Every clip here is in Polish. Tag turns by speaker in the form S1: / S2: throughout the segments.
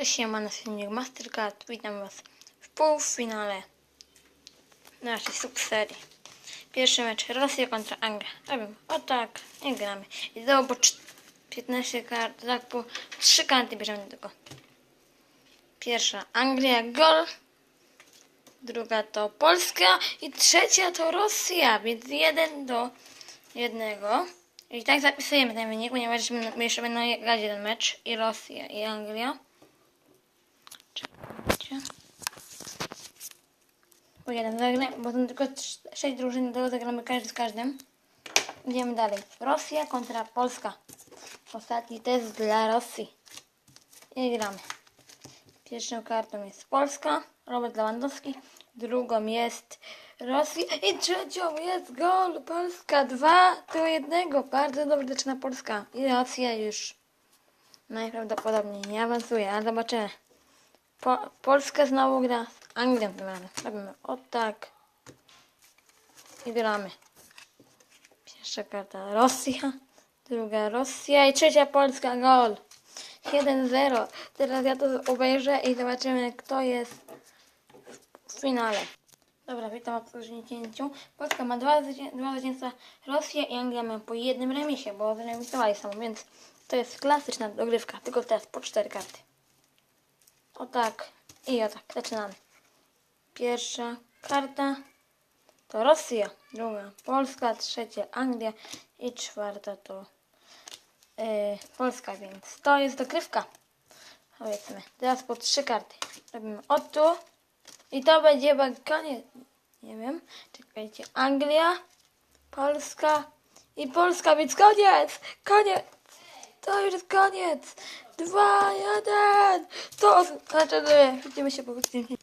S1: Cześć, siema, na filmie Mastercard. Witam Was w półfinale naszej subserii. Pierwszy mecz Rosja kontra Anglia. Robimy o tak, nie gramy. I znowu po cz- 15 kart, tak po 3 karty bierzemy tylko. Pierwsza Anglia, gol. Druga to Polska i trzecia to Rosja, więc jeden do jednego. I tak zapisujemy ten wynik, ponieważ jeszcze będą grać jeden mecz i Rosja i Anglia. Czekajcie. Po jeden zagra, bo są tylko trz- sześć drużyn, do zagramy każdy z każdym. Idziemy dalej. Rosja kontra Polska. Ostatni test dla Rosji. I gramy. Pierwszą kartą jest Polska, Robert Lewandowski. Drugą jest Rosja. I trzecią jest gol. Polska 2 do 1. Bardzo dobrze zaczyna Polska. I Rosja już najprawdopodobniej nie awansuje, ale zobaczymy. Po, Polska znowu gra z Anglią tym razem. Robimy o tak. I gramy. Pierwsza karta Rosja, druga Rosja i trzecia Polska gol. 1-0. Teraz ja to obejrzę i zobaczymy kto jest w finale. Dobra, witam po zwycięciu. Polska ma dwa, dwa zwycięstwa, Rosja i Anglia mają po jednym remisie, bo zremisowali samo, więc to jest klasyczna dogrywka, tylko teraz po cztery karty. O tak. I o tak. Zaczynamy. Pierwsza karta to Rosja, druga Polska, trzecia Anglia i czwarta to yy, Polska, więc to jest dogrywka. Powiedzmy. Teraz po trzy karty. Robimy o tu i to będzie koniec. Nie wiem. Czekajcie. Anglia, Polska i Polska, więc koniec! Koniec! To już jest koniec! Dwa, jeden! To że widzimy się po odcinku.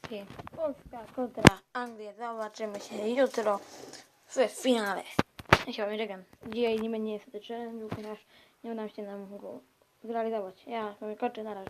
S1: Polska kontra Anglia. Zobaczymy się jutro w finale. Ja się wam. Dzisiaj nie będzie niestety challenge, ponieważ nie uda mi się nam go zrealizować. Ja kończę na razie.